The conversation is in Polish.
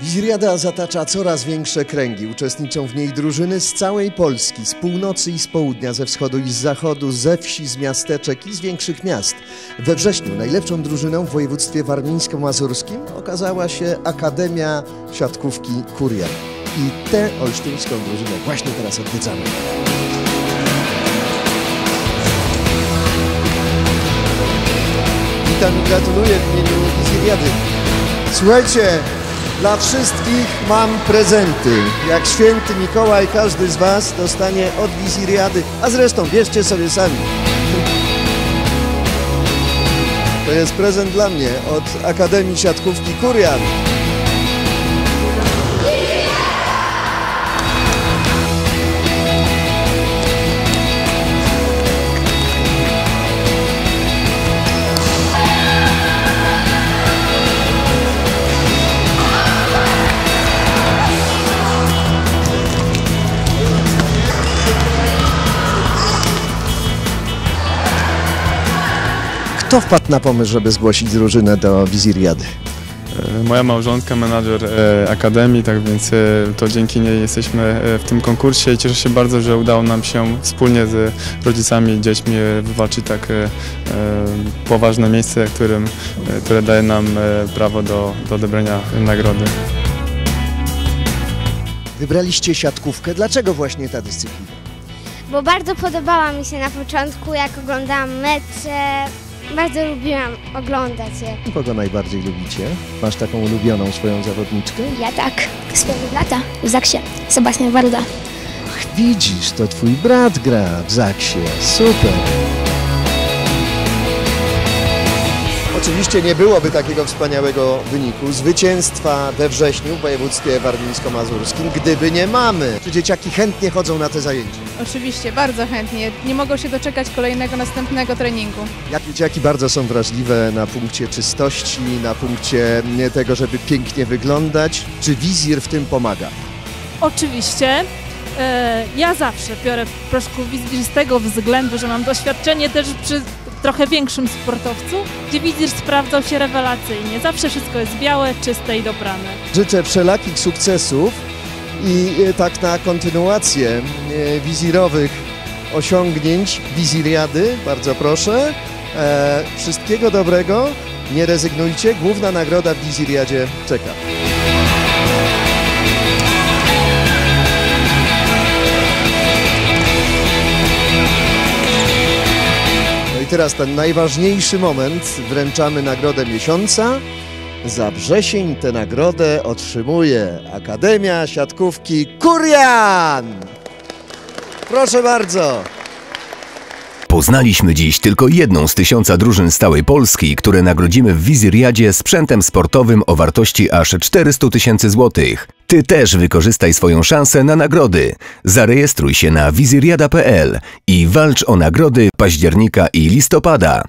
Wiziriada zatacza coraz większe kręgi. Uczestniczą w niej drużyny z całej Polski, z północy i z południa, ze wschodu i z zachodu, ze wsi, z miasteczek i z większych miast. We wrześniu najlepszą drużyną w województwie warmińsko-mazurskim okazała się Akademia Siatkówki Kurier. I tę olsztyńską drużynę właśnie teraz odwiedzamy. Witam i gratuluję w imieniu Wiziriady. Słuchajcie, dla wszystkich mam prezenty. Jak święty Mikołaj, każdy z Was dostanie od Wiziriady, a zresztą bierzcie sobie sami. To jest prezent dla mnie od Akademii Siatkówki Kurian. Kto wpadł na pomysł, żeby zgłosić drużynę do Wiziriady? E, Moja małżonka, menadżer e, Akademii, tak więc e, to dzięki niej jesteśmy e, w tym konkursie i cieszę się bardzo, że udało nam się wspólnie z rodzicami i dziećmi wywalczyć tak poważne miejsce, którym, które daje nam prawo do, do odebrania nagrody. Wybraliście siatkówkę. Dlaczego właśnie ta dyscyplina? bo bardzo podobała mi się na początku, jak oglądałam mecze. Bardzo lubiłam oglądać je. Kogo najbardziej lubicie? Masz taką ulubioną swoją zawodniczkę? Ja tak, swojego brata w Zaksie, Sebastian Warda. Ach, widzisz, to twój brat gra w Zaksie. Super. Oczywiście nie byłoby takiego wspaniałego wyniku, zwycięstwa we wrześniu w województwie warmińsko-mazurskim, gdyby nie mamy. Czy dzieciaki chętnie chodzą na te zajęcia? Oczywiście, bardzo chętnie. Nie mogą się doczekać kolejnego, następnego treningu. Jak dzieciaki bardzo są wrażliwe na punkcie czystości, na punkcie mm, tego, żeby pięknie wyglądać. Czy wizjer w tym pomaga? Oczywiście. E, ja zawsze biorę proszku wizjer z tego względu, że mam doświadczenie też przy trochę większym sportowcu, gdzie wizjer sprawdzał się rewelacyjnie. Zawsze wszystko jest białe, czyste i dobrane. Życzę wszelakich sukcesów i e, tak na kontynuację e, wizirowych osiągnięć wiziriady, bardzo proszę. E, wszystkiego dobrego, nie rezygnujcie, główna nagroda w wiziriadzie czeka. Teraz ten najważniejszy moment, wręczamy nagrodę miesiąca. Za wrzesień tę nagrodę otrzymuje Akademia Siatkówki Kurian. Proszę bardzo. Poznaliśmy dziś tylko jedną z tysiąca drużyn z całej Polski, które nagrodzimy w Wiziriadzie sprzętem sportowym o wartości aż 400 tysięcy złotych. Ty też wykorzystaj swoją szansę na nagrody. Zarejestruj się na wiziriada.pl i walcz o nagrody października i listopada.